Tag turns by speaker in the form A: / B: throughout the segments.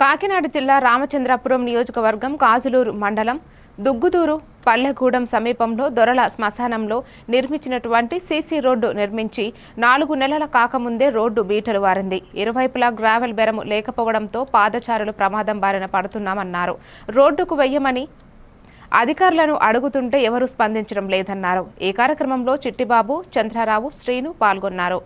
A: కాకినాడ జిల్లా రామచంద్రపురం నియోజకవర్గం కాజులూరు మండలం దుగ్గుదూరు పల్లెగూడెం సమీపంలో దొరల శ్మశానంలో నిర్మించినటువంటి సీసీ రోడ్డు నిర్మించి నాలుగు నెలల కాకముందే రోడ్డు బీటలు వారింది. ఇరువైపులా గ్రావెల్ బెరము లేకపోవడంతో పాదచారులు ప్రమాదం బారిన పడుతున్నామన్నారు. రోడ్డుకు వెయ్యమని అధికారులను అడుగుతుంటే ఎవరూ స్పందించడం లేదన్నారు. ఈ కార్యక్రమంలో చిట్టిబాబు చంద్రారావు శ్రీను పాల్గొన్నారు.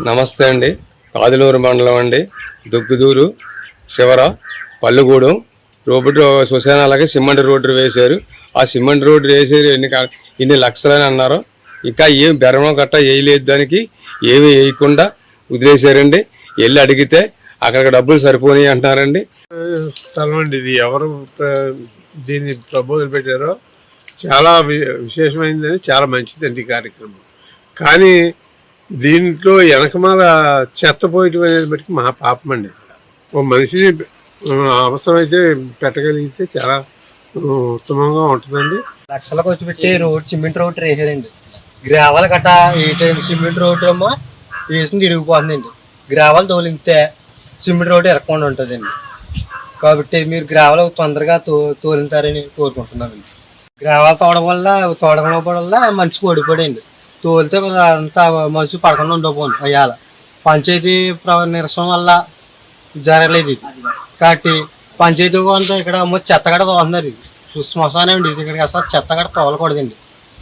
B: నమస్తే అండి. కాదులూరు మండలం అండి. దుగ్గుదూరు శివర పల్లుగూడెం. రోడ్డు శ్మశానాలకి సిమెంట్ రోడ్డు వేశారు. ఆ సిమెంట్ రోడ్డు వేసారు ఎన్ని ఇన్ని లక్షలని అన్నారు. ఇంకా ఏం బెరమం గట్ట వేయలేదు దానికి. ఏమీ వేయకుండా వదిలేశారండి. వెళ్ళి అడిగితే అక్కడ డబ్బులు సరిపోయి అంటున్నారండి.
C: స్థలం అండి ఇది. ఎవరు దీన్ని ప్రబోధన పెట్టారో చాలా వి- విశేషమైందని చాలా మంచిదండి కార్యక్రమం. కానీ దీంట్లో వెనకమాల చెత్త పోయటం అనేది బట్టి మా పాపం అండి ఓ మనిషిని అవసరమైతే పెట్టగలిగితే చాలా ఉత్తమంగా ఉంటుందండి.
D: లక్షల ఖర్చు పెట్టి రోడ్ సిమెంట్ రోడ్ వేసారండి గ్రావెల్ గట్ట టైం సిమెంట్ రోడ్ ఏమో వేసింది తిరిగిపోతుందండి. గ్రావాలు తోలింతే సిమెంట్ రోడ్ ఎరకుండా ఉంటుందండి. కాబట్టి మీరు గ్రావాలు తొందరగా తో తోలుతారని కోరుకుంటున్నామండి. గ్రావెల్ తోడడం వల్ల తోడడం వల్ల మనిషికి ఓడిపోడండి తోలితే అంతా మనిషి పడకుండా ఉండకపోను అయ్యాల. పంచాయతీ ప్ర- నిరసన వల్ల జరగలేదు ఇది. కాబట్టి పంచాయతీ కొంత ఇక్కడ చెత్త కూడా తోలుతున్నారు. ఇది శ్మశానం అండి ఇది ఇక్కడికి అసలు చెత్త కూడా తోలకూడదండి.